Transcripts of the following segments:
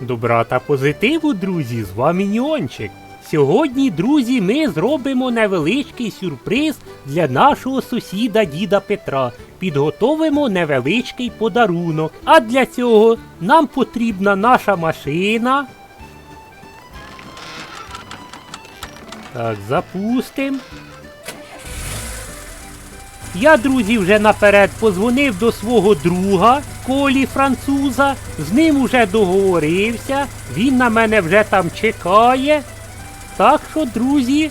Добра та позитиву, друзі, з вами Ніончик. Сьогодні, друзі, ми зробимо невеличкий сюрприз для нашого сусіда діда Петра. Підготовимо невеличкий подарунок. А для цього нам потрібна наша машина. Так, запустимо. Я, друзі, вже наперед позвонив до свого друга Колі француза, з ним уже договорився, він на мене вже там чекає. Так що, друзі,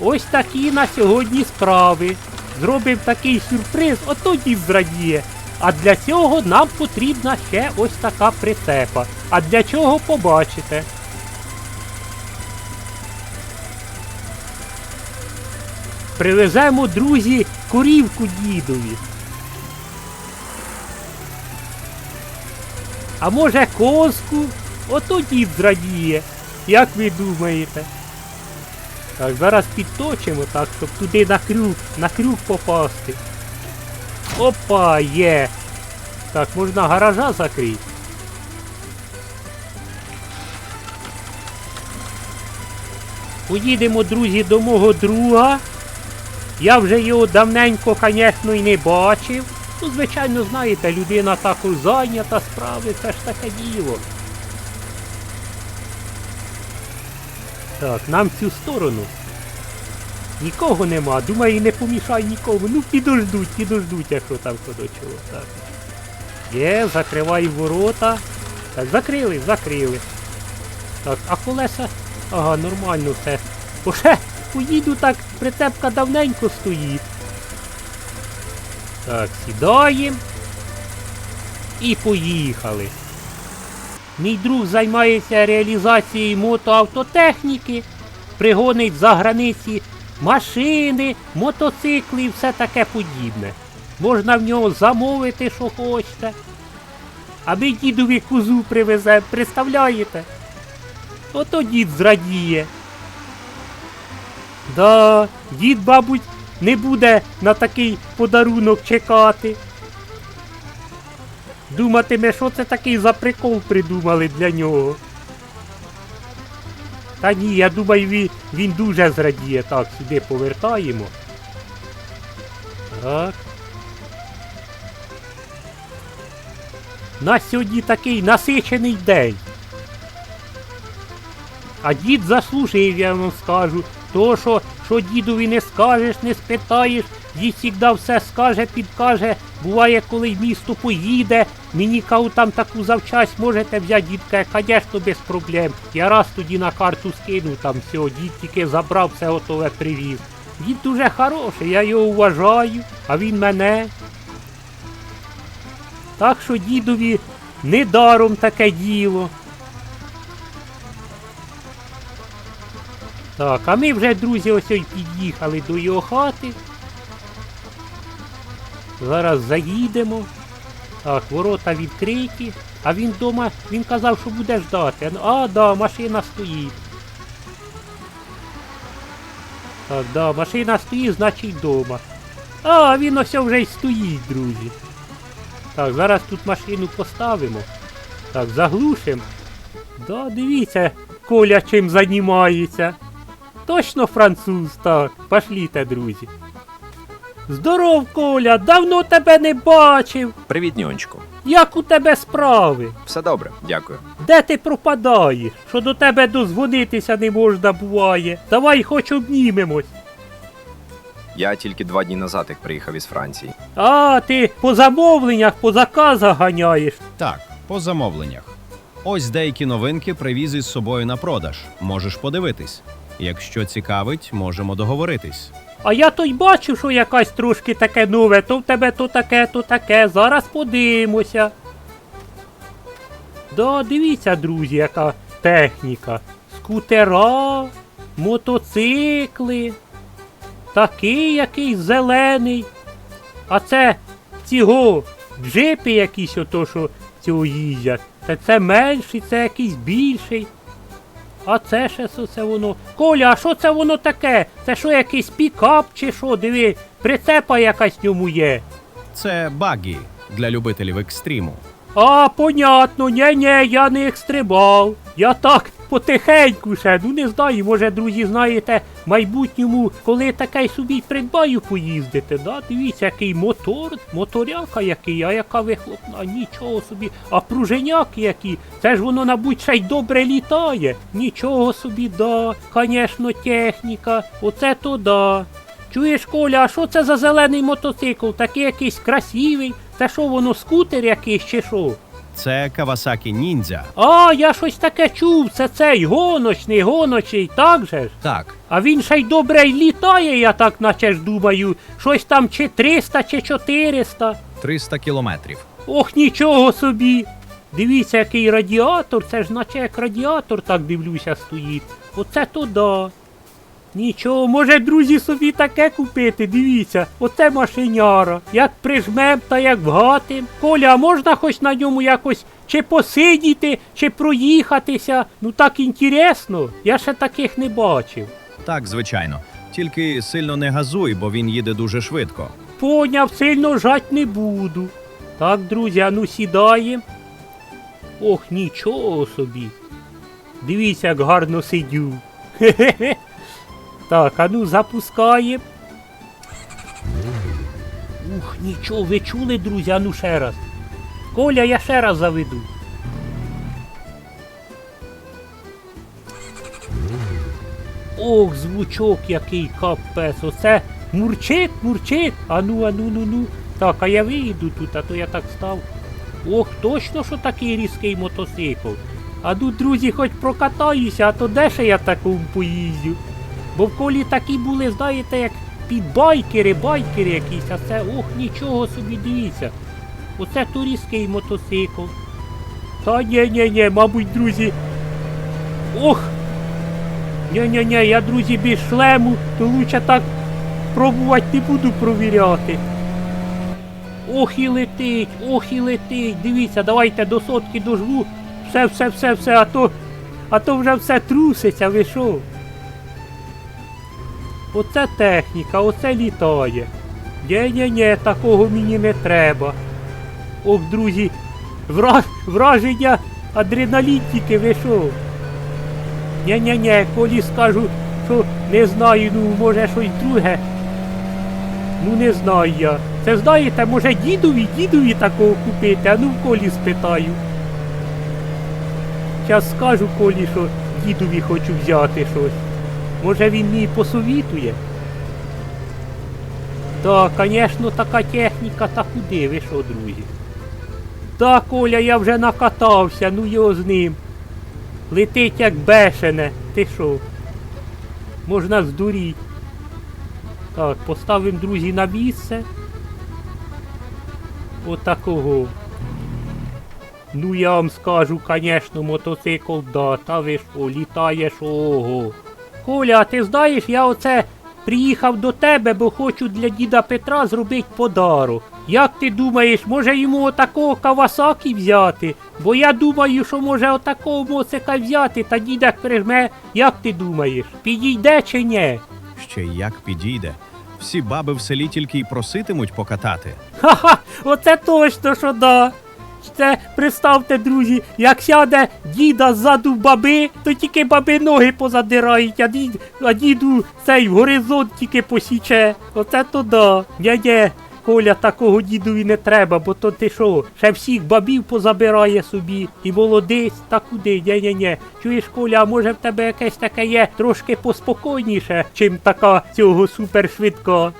ось такі на сьогодні справи. Зробив такий сюрприз, ото дід зрадіє. А для цього нам потрібна ще ось така прицепа. А для чого побачите? Привеземо, друзі, корівку дідові. А може козку? Ото дід зрадіє. Як ви думаєте? Так, зараз підточимо так, щоб туди на крюк, на крюк попасти. Опа, є. Так, можна гаража закрити. Поїдемо, друзі, до мого друга. Я вже його давненько, звісно, і не бачив. Ну, звичайно, знаєте, людина також зайнята справи, це ж таке діло. Так, нам в цю сторону. Нікого нема, думаю, не помішай нікому. Ну підождуть, підождуть, якщо там що до чого. Так. Є, закривай ворота. Так, закрили, закрили. Так, а колеса. Ага, нормально все. Уже поїду так, прицепка давненько стоїть. Так, сідаємо. І поїхали. Мій друг займається реалізацією мотоавтотехніки, пригонить за границі машини, мотоцикли і все таке подібне. Можна в нього замовити, що хочете. А ми дідові козу привеземо, представляєте? Ото дід зрадіє. Да, дід, мабуть, не буде на такий подарунок чекати. Думатиме, що це такий за прикол придумали для нього. Та ні, я думаю, він, він дуже зрадіє. Так, сюди повертаємо. Так. У нас сьогодні такий насичений день. А дід заслужив, я вам скажу. То, що, що дідові не скажеш, не спитаєш, дід завжди все скаже, підкаже. Буває, коли в місто поїде, мені кау там таку завчасть можете взяти, дід каже, звісно, без проблем. Я раз тоді на карту скинув, там все, дід тільки забрав, все готове привіз. Дід дуже хороший, я його вважаю, а він мене. Так що дідові недаром таке діло. Так, а ми вже, друзі, ось під'їхали до його хати. Зараз заїдемо. Так, ворота відкриті. А він вдома, він казав, що буде ждати. Ну, А, да, машина стоїть. Так, да, машина стоїть, значить вдома. А, він ось вже й стоїть, друзі. Так, зараз тут машину поставимо. Так, заглушимо. Да, дивіться, Коля чим займається. Точно француз, так. Пошліте, друзі. Здоров, Коля, давно тебе не бачив. Привіт, ньончику. Як у тебе справи? Все добре, дякую. Де ти пропадаєш? Що до тебе дозвонитися не можна буває. Давай хоч обнімемось. Я тільки два дні назад як приїхав із Франції. А, ти по замовленнях, по заказах ганяєш. Так, по замовленнях. Ось деякі новинки привіз із собою на продаж. Можеш подивитись. Якщо цікавить, можемо договоритись. А я то й бачу, що якась трошки таке нове, то в тебе то таке, то таке. Зараз подивимося. Да, дивіться, друзі, яка техніка. Скутера, мотоцикли. Такий якийсь зелений. А це цього джипи якісь ото, що цього їздять. Це, це менший, це якийсь більший. А це ще що це воно. Коля, а що це воно таке? Це що якийсь пікап чи що? Диви, прицепа якась в ньому є. Це багі для любителів екстриму. А, понятно, ні-ні, я не екстрибал. Я так потихеньку ще. Ну не знаю, може, друзі, знаєте, в майбутньому, коли таке собі придбаю поїздити, да? Дивіться, який мотор, моторяка який, а яка вихлопна, нічого собі. А пруженяки які, це ж воно, мабуть, ще й добре літає. Нічого собі, да, звісно, техніка, оце то да. Чуєш, Коля, а що це за зелений мотоцикл? Такий якийсь красивий. Це що воно, скутер якийсь чи що? Це Кавасакі Ніндзя. А, я щось таке чув, це цей гоночний, гоночий, так же ж? Так, А він ще й добре й літає, я так наче ж думаю. Щось там чи 300, чи 400. 300 кілометрів. Ох, нічого собі. Дивіться, який радіатор, це ж наче як радіатор, так дивлюся, стоїть. Оце то да. Нічого, може, друзі, собі таке купити, дивіться, оце машиняра. Як прижмем та як вгатим. Коля, а можна хоч на ньому якось чи посидіти, чи проїхатися? Ну так інтересно, я ще таких не бачив. Так, звичайно. Тільки сильно не газуй, бо він їде дуже швидко. Поняв, сильно жать не буду. Так, друзі, а ну сідаємо. Ох, нічого собі. Дивіться, як гарно сидю. Хе-хе-хе. Так, а ну запускаємо. Ух, нічого, ви чули, друзі, а ну ще раз. Коля, я ще раз заведу. Ох, звучок який капець. Оце мурчить, мурчить. Ану, ану, ну, ну. Так, а я вийду тут, а то я так став. Ох, точно, що такий різкий мотоцикл. А ну, друзі, хоч прокатаюся, а то де ще я такому поїздю? Бо в колі такі були, знаєте, як підбайкери, байкери якісь, а це, ох, нічого собі дивіться. Оце різкий мотоцикл. Та ні, ні, ні, мабуть, друзі. Ох, Ня-ня-ня, я, друзі, без шлему, то лучше так пробувати не буду провіряти. Ох і летить, ох і летить. Дивіться, давайте до сотки дожгу. Все, все, все, все, а то, а то вже все труситься, ви? Оце техніка, оце літає. Нє-нє-нє, такого мені не треба. Ох, друзі, вра... враження адреналін тільки ви що? Ня-ня-ня, коли скажу, що не знаю, ну може щось друге. Ну не знаю я. Це знаєте, може дідові, дідові такого купити, а ну в колі спитаю. Зараз скажу колі, що дідові хочу взяти щось. Може він мені посовітує? Так, звісно, така техніка, та куди ви що, друзі? Так, Коля, я вже накатався, ну його з ним. Летить як бешене. Ти що? Можна здуріть. Так, поставимо, друзі, на місце. Отакого. Ну я вам скажу, звісно, мотоцикл, да, та ви що, літаєш ого. Коля, а ти знаєш, я оце приїхав до тебе, бо хочу для діда Петра зробити подарок. Як ти думаєш, може йому отакого Кавасакі взяти? Бо я думаю, що може отакого моцика взяти, та дідак прижме, як ти думаєш, підійде чи ні? Ще як підійде. Всі баби в селі тільки й проситимуть покатати. Ха-ха, оце точно, що да. Це представте, друзі, як сяде діда ззаду баби, то тільки баби ноги позадирають, а, дід, а діду цей горизонт тільки посіче. Оце то да. Ня-ня, Коля, такого дідові не треба, бо то ти що, ще всіх бабів позабирає собі. І молодець, та куди, ня-ня-ня. Чуєш, Коля, а може в тебе якесь таке є трошки поспокійніше, чим така цього супершвидка?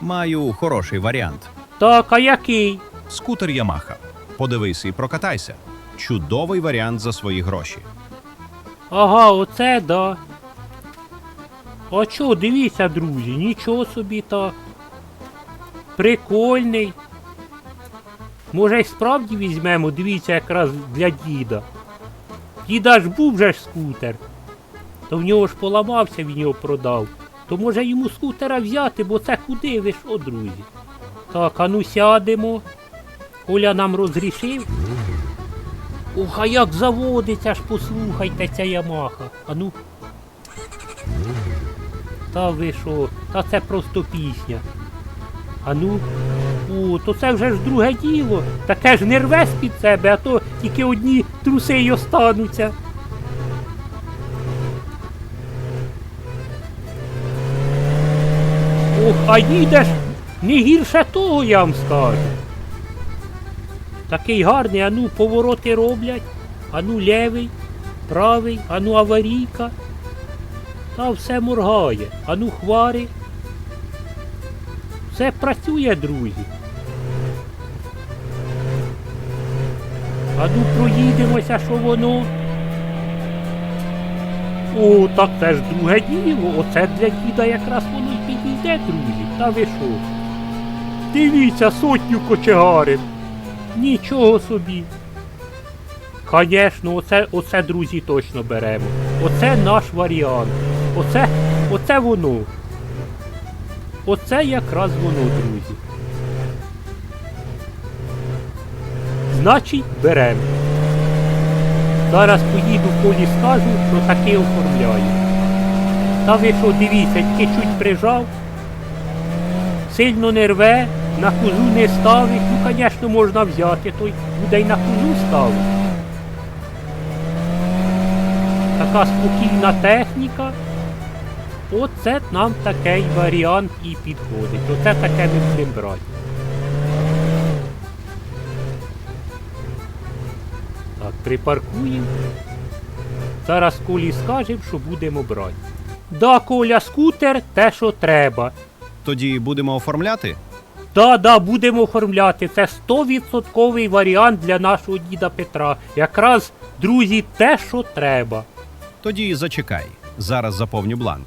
Маю хороший варіант. Так, а який? Скутер Ямаха. Подивись і прокатайся. Чудовий варіант за свої гроші. Ага, оце да. А чо, дивіться, друзі, нічого собі так. Прикольний. Може й справді візьмемо, дивіться, якраз для діда. Діда ж був же ж скутер. То в нього ж поламався, він його продав. То може йому скутера взяти, бо це куди ви що, друзі? Так, а ну сядемо. Оля нам розрішив. Ох, а як заводиться ж, послухайте, ця Ямаха. А ну. Та ви що? Та це просто пісня. А ну, о, то це вже ж друге діло. Таке ж не рве з-під себе, а то тільки одні труси й остануться. Ох, а їдеш не гірше того, я вам скажу. Такий гарний, а ну повороти роблять, а ну левий, правий, а ну аварійка. Та все моргає, а ну хвари. Все працює, друзі. А ну проїдемося, що воно. О, так це ж друге діло. Оце для діда якраз воно й підійде, друзі. Та ви що? Дивіться, сотню кочегарин. Нічого собі. Конечно, оце, оце, друзі, точно беремо. Оце наш варіант. Оце, оце воно. Оце якраз воно, друзі. Значить, беремо. Зараз поїду в полі скажу, що таки оформляю. Та ви що, дивіться, тільки чуть прижав, сильно не рве, на козу не ставить. Ну, звісно, можна взяти, той буде й на козу ставить. Така спокійна техніка. Оце нам такий варіант і підходить. Оце таке ми будемо брати. Так, припаркуємо. Зараз Колі скажемо, що будемо брати. Да, Коля, скутер те, що треба. Тоді будемо оформляти? Да, да, будемо оформляти. Це 100% варіант для нашого діда Петра. Якраз, друзі, те, що треба. Тоді зачекай. Зараз заповню бланк.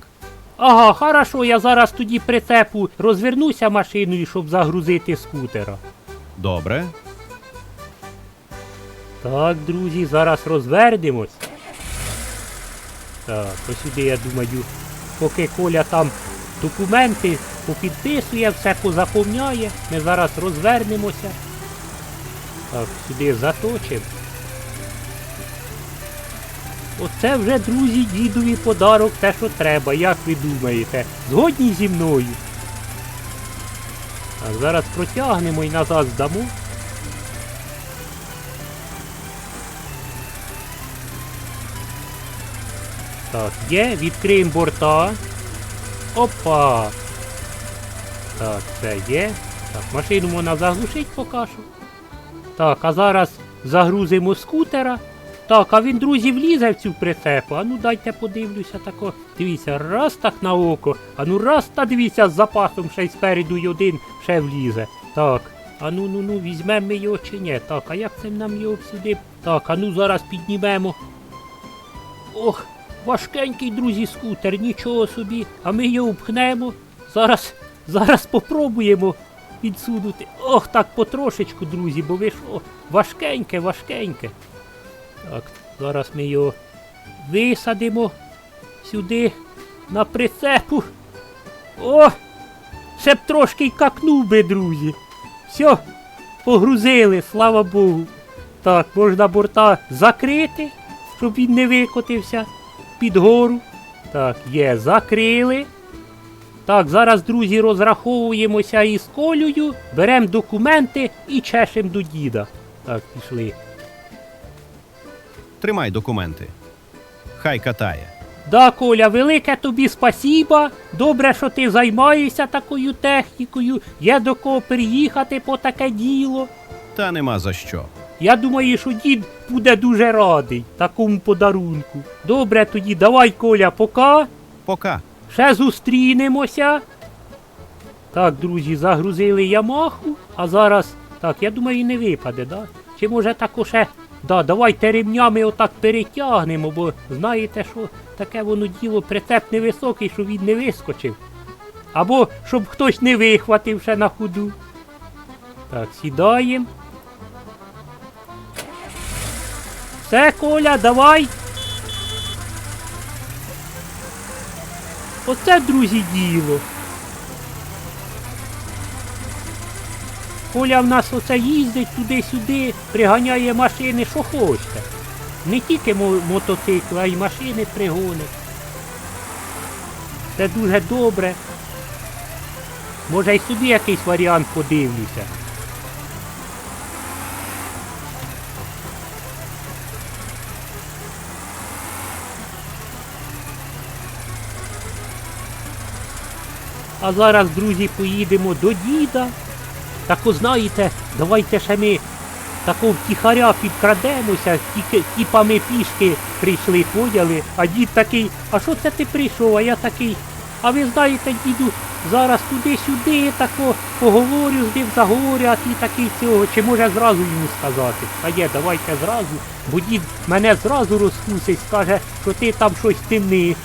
Ага, хорошо, я зараз тоді прицепу розвернуся машиною, щоб загрузити скутера. Добре. Так, друзі, зараз розвернемось. Так, ось сюди, я думаю, поки Коля там документи попідписує, все позаповняє, ми зараз розвернемося. Так, сюди заточимо. Оце вже, друзі, дідові подарок, те, що треба, як ви думаєте? Згодні зі мною? Так, зараз протягнемо і назад здамо. Так, є, відкриємо борта. Опа! Так, це є. Так, машину можна заглушити поки. Так, а зараз загрузимо скутера. Так, а він, друзі, влізе в цю прицепу. А ну дайте подивлюся тако. Дивіться, раз так на око. А ну раз та дивіться з запасом ще й спереду й один ще влізе. Так. А ну ну візьмемо ми його чи ні. Так, а як це нам його сюди? Так, а ну зараз піднімемо. Ох, важкенький, друзі, скутер, нічого собі. А ми його впхнемо. Зараз, зараз попробуємо підсунути. Ох, так потрошечку, друзі, бо ви що, важкеньке, важкеньке. Так, зараз ми його висадимо сюди на прицепу. О! Ще б трошки й какнув би, друзі. Все, погрузили, слава Богу. Так, можна борта закрити, щоб він не викотився під гору. Так, є, закрили. Так, зараз, друзі, розраховуємося із колею, беремо документи і чешемо до діда. Так, пішли. Тримай документи. Хай катає. Да, Коля, велике тобі спасіба. Добре, що ти займаєшся такою технікою. Є до кого приїхати по таке діло. Та нема за що. Я думаю, що дід буде дуже радий такому подарунку. Добре, тоді давай, Коля, пока. Пока. Ще зустрінемося. Так, друзі, загрузили Ямаху, а зараз. Так, я думаю, не випаде, да? Чи може також ще. Да, давайте ремнями отак перетягнемо, бо знаєте, що таке воно діло прицеп невисокий, щоб він не вискочив. Або щоб хтось не вихватив ще на ходу. Так, сідаємо. Все, Коля, давай. Оце, друзі, діло. Коля в нас оце їздить туди-сюди, приганяє машини, що хочете. Не тільки мотоцикли, а й машини пригонить. Це дуже добре. Може й собі якийсь варіант подивлюся. А зараз, друзі, поїдемо до діда. Так знаєте, давайте ще ми такого втіхаря підкрадемося, тільки типа ми пішки прийшли, поняли, а дід такий, а що це ти прийшов? А я такий, а ви знаєте, діду, зараз туди-сюди тако поговорю з ним, заговорю, а ти такий цього, чи може зразу йому сказати? А є, давайте зразу, бо дід мене зразу розкусить, скаже, що ти там щось темниш.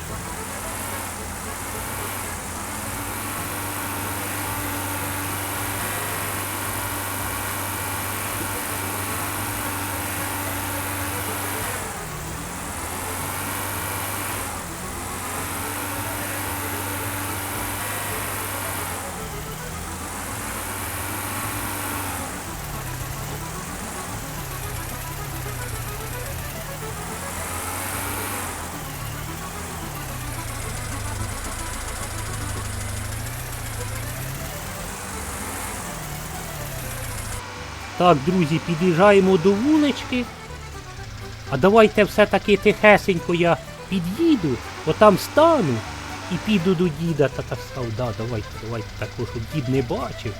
Так, друзі, під'їжджаємо до вулички. А давайте все-таки тихесенько я під'їду, отам стану і піду до діда та та став. Да, давайте, давайте також, щоб дід не бачив.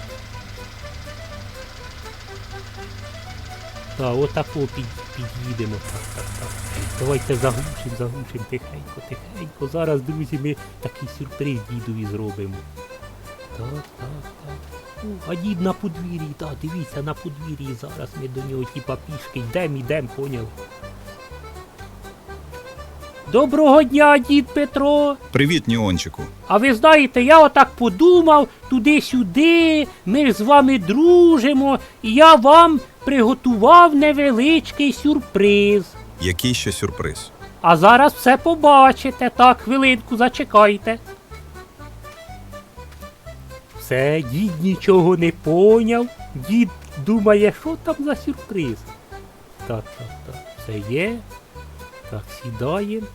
Так, отако під, під'їдемо. Так, так, так. Давайте заглушимо, заглушимо тихенько, тихенько. Зараз, друзі, ми такий сюрприз дідові зробимо. Так, так, так. А дід на подвір'ї, так, дивіться, на подвір'ї зараз ми до нього типа пішки йдемо, йдемо, поняв. Доброго дня, дід Петро. Привіт, Ніончику. А ви знаєте, я отак подумав туди-сюди, ми ж з вами дружимо, і я вам приготував невеличкий сюрприз. Який ще сюрприз? А зараз все побачите. Так, хвилинку, зачекайте. Все, дід нічого не поняв. Дід думає, що там за сюрприз. Так, так, так, все є. Так, сідаємо.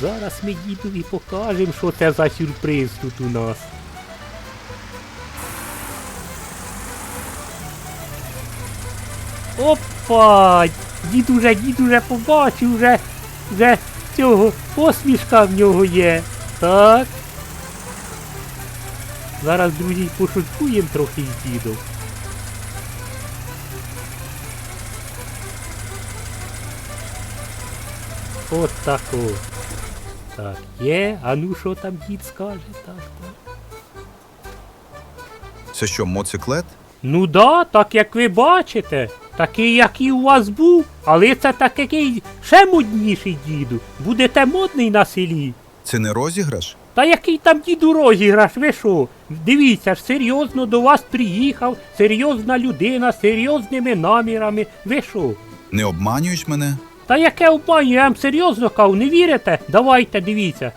Зараз ми дідові покажемо, що це за сюрприз тут у нас. Опа! Дід уже, дід уже побачив, вже, вже цього посмішка в нього є. Так. Зараз, друзі, пошуткуємо трохи з дідом. От тако. Так, є. А ну що там дід скаже? Так, так. Це що, моциклет? Ну да, так як ви бачите, такий, як і у вас був, але це такий ще модніший діду. Будете модний на селі. Це не розіграш? Та який там діду розіграш, ви що? Дивіться ж, серйозно до вас приїхав, серйозна людина, з серйозними намірами. Ви що? Не обманюєш мене? Та яке обманю, я вам серйозно кажу, не вірите? Давайте, дивіться.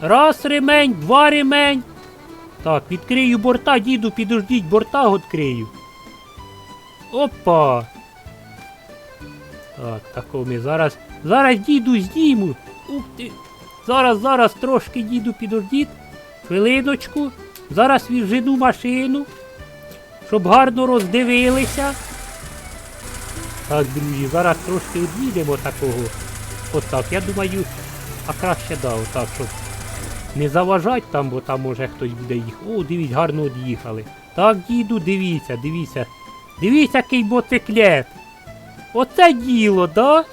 Раз ремень, два ремень. Так, відкрию борта, діду, підождіть, борта відкрию. Опа. Так, тако ми зараз. Зараз діду зніму. Ух ти. Зараз, зараз трошки діду підождіть. Хвилиночку. Зараз віджену машину. Щоб гарно роздивилися. Так, друзі, зараз трошки від'їдемо такого. Отак, я думаю, а краще да, отак, щоб не заважать там, бо там може хтось буде їх. О, дивіться, гарно від'їхали. Так, діду, дивіться, дивіться. Дивіться, який мотоциклет. Оце діло, да?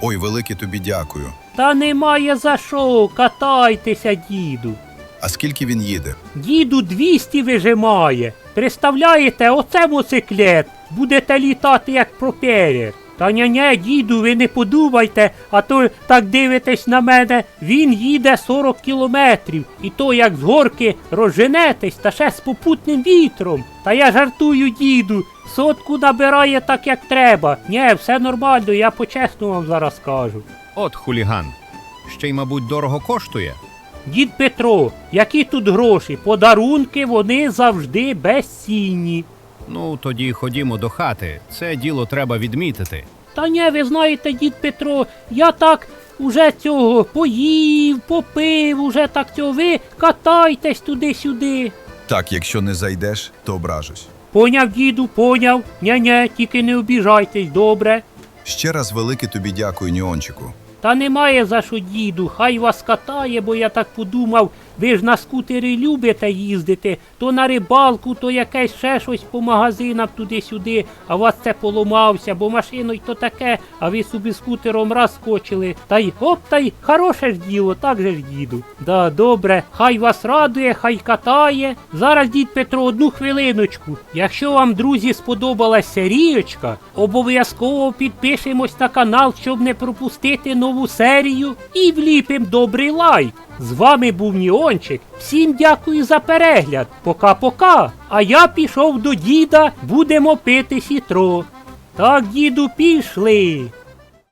Ой, велике тобі дякую. Та немає за що, катайтеся, діду. А скільки він їде? Діду 200 вижимає. Представляєте, оце моциклет. Будете літати як пропелер. Та ня-ня, діду, ви не подумайте, а то так дивитесь на мене, він їде 40 кілометрів. І то як з горки розженетесь, та ще з попутним вітром. Та я жартую, діду, сотку набирає так, як треба. Нє, все нормально, я по-чесному вам зараз кажу. От хуліган. Ще й, мабуть, дорого коштує. Дід Петро, які тут гроші? Подарунки вони завжди безцінні. Ну, тоді ходімо до хати. Це діло треба відмітити. Та ні, ви знаєте, дід Петро, я так уже цього поїв, попив, уже так цього ви катайтесь туди-сюди. Так, якщо не зайдеш, то ображусь. Поняв, діду, поняв. Ня-ня, тільки не обіжайтесь, добре. Ще раз велике тобі дякую, Ніончику. Та немає за що діду, хай вас катає, бо я так подумав, ви ж на скутері любите їздити, то на рибалку, то якесь ще щось по магазинах туди-сюди, а у вас це поламався, бо машиною то таке, а ви собі скутером раз скочили. Та й оп, та й хороше ж діло, так же ж діду. Да, добре, хай вас радує, хай катає. Зараз дід Петро, одну хвилиночку. Якщо вам, друзі, сподобалась серієчка, обов'язково підпишемось на канал, щоб не пропустити нову серію і вліпим добрий лайк. З вами був Ніончик. Всім дякую за перегляд. Пока-пока. А я пішов до діда, будемо пити сітро. Так, діду, пішли.